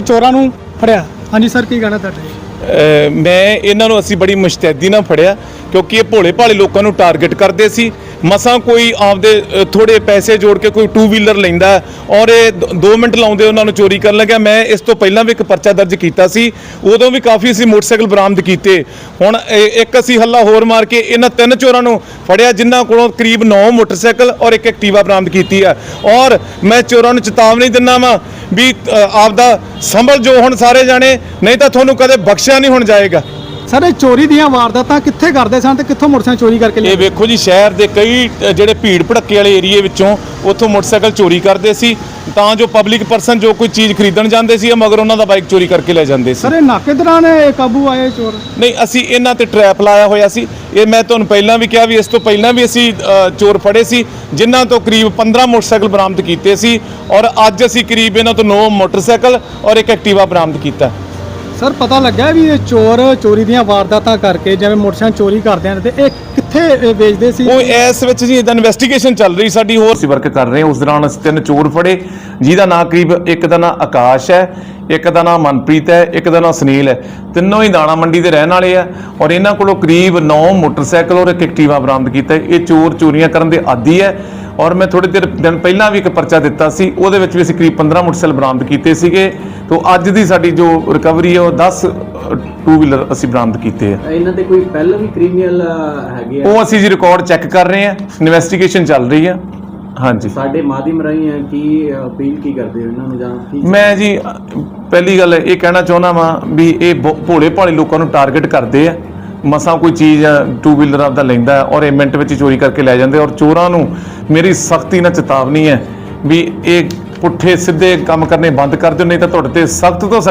ਚੋਰਾਂ ਨੂੰ ਫੜਿਆ। ਹਾਂਜੀ ਸਰ, ਕੀ ਕਹਿਣਾ ਤੁਹਾਡਾ? ਅਹ ਮੈਂ ਇਹਨਾਂ ਨੂੰ ਅਸੀਂ ਬੜੀ ਮੁਸ਼ਤੈਦੀ ਨਾਲ ਫੜਿਆ, ਕਿਉਂਕਿ ਇਹ ਭੋਲੇ ਭਾਲੇ ਲੋਕਾਂ ਨੂੰ ਟਾਰਗੇਟ ਕਰਦੇ ਸੀ। ਮਸਾਂ ਕੋਈ ਆਪਦੇ ਅਹ, ਥੋੜੇ ਪੈਸੇ ਜੋੜ ਕੇ ਕੋਈ ਟੂ ਵੀਲਰ ਲੈਂਦਾ ਔਰ ਇਹ 2 ਮਿੰਟ ਲਾਉਂਦੇ ਉਹਨਾਂ ਨੂੰ ਚੋਰੀ ਕਰਨ ਲੱਗਿਆ। ਮੈਂ ਇਸ ਤੋਂ ਪਹਿਲਾਂ ਵੀ ਇੱਕ ਪਰਚਾ ਦਰਜ ਕੀਤਾ ਸੀ। ਉਦੋਂ ਵੀ ਕਾਫੀ ਅਸੀਂ ਮੋਟਰਸਾਈਕਲ ਬਰਾਮਦ ਕੀਤੇ। ਹੁਣ ਇਹ- ਇੱਕ ਅਸੀਂ ਹੱਲਾ ਹੋਰ ਮਾਰ ਕੇ ਇਹਨਾਂ ਤਿੰਨ ਚੋਰਾਂ ਨੂੰ ਫੜਿਆ ਜਿਨ੍ਹਾਂ ਕੋਲੋਂ ਕਰੀਬ 9 ਮੋਟਰਸਾਈਕਲ ਔਰ ਇੱਕ ਐਕਟਿਵਾ ਬਰਾਮਦ ਕੀਤੀ ਹੈ। ਔਰ ਮੈਂ ਚੋਰਾਂ ਨੂੰ ਚੇਤਾਵਨੀ ਦਿੰਦਾ ਵਾਂ ਵੀ ਆਪਦਾ ਸੰਭਲ ਜੋ ਹੁਣ ਸਾਰੇ ਜਾਣੇ ਨਹੀਂ ਤਾਂ ਤੁਹਾਨੂੰ ਕਦੇ ਬਖਸ਼ਿਆ ਨਹੀਂ ਹੁਣ ਜਾਏਗਾ। ਸਰ ਇਹ ਚੋਰੀ ਦੀਆਂ ਵਾਰਦਾਤਾਂ ਕਿੱਥੇ ਕਰਦੇ ਸਨ ਤੇ ਕਿੱਥੋਂ ਮੋਟਰਸਾਈਕਲ ਚੋਰੀ ਕਰਕੇ ਇਹ ਲਿਆਏ ਵੇਖੋ ਜੀ ਸ਼ਹਿਰ ਦੇ ਕਈ ਅ, ਜਿਹੜੇ ਭੀੜ ਭੜੱਕੇ ਵਾਲੇ ਏਰੀਏ ਵਿੱਚੋਂ ਉੱਥੋਂ ਮੋਟਰਸਾਈਕਲ ਚੋਰੀ ਕਰਦੇ ਸੀ। ਤਾਂ ਜੋ ਪਬਲਿਕ ਪਰਸਨ ਜੋ ਕੋਈ ਚੀਜ਼ ਖਰੀਦਣ ਜਾਂਦੇ ਸੀ ਮਗਰ ਉਹਨਾਂ ਦਾ ਬਾਈਕ ਚੋਰੀ ਕਰਕੇ ਲੈ ਜਾਂਦੇ ਸੀ। ਸਰ ਇਹ ਨਾਕੇ ਦੌਰਾਨ ਇਹ ਕਾਬੂ ਆਏ ਚੋਰ? ਨਹੀਂ ਅਸੀਂ ਇਹਨਾਂ ਤੇ ਟ੍ਰੈਪ ਲਾਇਆ ਹੋਇਆ ਸੀ। ਇਹ ਮੈਂ ਤੁਹਾਨੂੰ ਪਹਿਲਾਂ ਵੀ ਕਿਹਾ ਵੀ ਇਸ ਤੋਂ ਪਹਿਲਾਂ ਵੀ ਅਸੀਂ ਅ, ਚੋਰ ਫੜੇ ਸੀ ਜਿਨ੍ਹਾਂ ਤੋਂ ਕਰੀਬ 15 ਮੋਟਰਸਾਈਕਲ ਬਰਾਮਦ ਕੀਤੇ ਸੀ ਔਰ ਅੱਜ ਅਸੀਂ ਕਰੀਬ ਇਹਨਾਂ ਤੋਂ 9 ਮੋਟਰਸਾਈਕਲ ਔਰ ਇੱਕ ਐਕਟਿਵਾ ਬਰਾਮਦ ਕੀਤਾ। ਸਰ, ਪਤਾ ਲੱਗਾ ਵੀ ਇਹ ਚੋਰ ਚੋਰੀ ਦੀਆਂ ਵਾਰਦਾਤਾਂ ਕਰਕੇ ਜਿਵੇਂ ਮੋਟਰਸਾਈਕਲ ਚੋਰੀ ਕਰਦੇ ਹਨ ਤੇ ਇਹ ਕਿੱਥੇ ਵੇਚਦੇ ਸੀ? ਉਹ ਇਸ ਵਿੱਚ ਜੀ ਇਹਦਾ ਇਨਵੈਸਟੀਗੇਸ਼ਨ ਚੱਲ ਰਹੀ ਸਾਡੀ, ਹੋਰ ਅਸੀਂ ਵਰਕ ਕਰ ਰਹੇ ਉਸ ਦੌਰਾਨ ਅਸੀਂ ਤਿੰਨ ਚੋਰ ਫੜੇ, ਜਿਹਦਾ ਨਾਂ ਕਰੀਬ ਇੱਕ ਦਾ ਨਾਂ ਆਕਾਸ਼ ਹੈ, ਇੱਕ ਦਾ ਨਾਂ ਮਨਪ੍ਰੀਤ ਹੈ, ਇੱਕ ਦਾ ਨਾਂ ਸੁਨੀਲ ਹੈ। ਤਿੰਨੋਂ ਹੀ ਦਾਣਾ ਮੰਡੀ ਦੇ ਰਹਿਣ ਵਾਲੇ ਆ ਔਰ ਇਹਨਾਂ ਕੋਲੋਂ ਕਰੀਬ 9 ਮੋਟਰਸਾਈਕਲ ਔਰ ਇੱਕ ਐਕਟਿਵਾ ਬਰਾਮਦ ਕੀਤਾ। ਇਹ ਚੋਰ ਚੋਰੀਆਂ ਕਰਨ ਦੇ ਆਦੀ ਹੈ ਔਰ ਮੈਂ ਥੋੜੇ ਦਿਨ ਦਿਨ ਪਹਿਲਾਂ ਵੀ ਇੱਕ ਪਰਚਾ ਦਿੱਤਾ ਸੀ। ਉਹਦੇ ਵਿੱਚ ਵੀ ਅਸੀਂ ਕਰੀਬ 15 ਮੋਟਰਸਾਈਕਲ ਬਰਾਮਦ ਕੀਤੇ ਸੀਗੇ। ਤੋਂ ਅੱਜ ਦੀ ਸਾਡੀ ਜੋ ਰਿਕਵਰੀ ਹੈ ਉਹ 10 ਟੂ ਵੀਲਰ ਅਸੀਂ ਬਰਾਮਦ ਕੀਤੇ ਆ। ਇਹਨਾਂ ਤੇ ਕੋਈ ਪਹਿਲਾਂ ਵੀ ਕ੍ਰਿਮੀਨਲ ਹੈਗੇ ਆ? ਉਹ ਅਸੀਂ ਜੀ ਰਿਕਾਰਡ ਚੈੱਕ ਕਰ ਰਹੇ ਹਾਂ ਇਨਵੈਸਟੀਗੇਸ਼ਨ ਚੱਲ ਰਹੀ ਹੈ ਹਾਂਜੀ। ਸਾਡੇ ਮਾਧਿਅਮ ਰਾਹੀਂ ਹੈ ਕੀ ਅਪੀਲ ਕੀ ਕਰਦੇ ਹੋ ਇਹਨਾਂ ਨੂੰ ਜਾਂ ਕੀ ਮੈਂ ਜੀ ਪਹਿਲੀ ਗੱਲ ਇਹ ਕਹਿਣਾ ਚਾਹੁੰਦਾ ਵਾਂ ਵੀ ਇਹ ਭੋਲੇ ਭਾਲੇ ਲੋਕਾਂ ਨੂੰ ਟਾਰਗੇਟ ਕਰਦੇ ਆ। ਮਸਾਂ ਕੋਈ ਚੀਜ਼ ਟੂ ਵੀਲਰ ਆਪਦਾ ਲੈਂਦਾ ਔਰ ਇਹ ਮਿੰਟ ਵਿੱਚ ਚੋਰੀ ਕਰਕੇ ਲੈ ਜਾਂਦੇ ਔਰ ਚੋਰਾਂ ਨੂੰ ਮੇਰੀ ਸਖਤੀ ਨਾਲ ਚੇਤਾਵਨੀ ਹੈ ਵੀ ਇਹ ਪੁੱਠੇ ਸਿੱਧੇ ਕੰਮ ਕਰਨੇ ਬੰਦ ਕਰ ਦਿਓ ਨਹੀਂ ਤਾਂ ਤੁਹਾਡੇ ਤੇ ਸਖਤ ਤੋਂ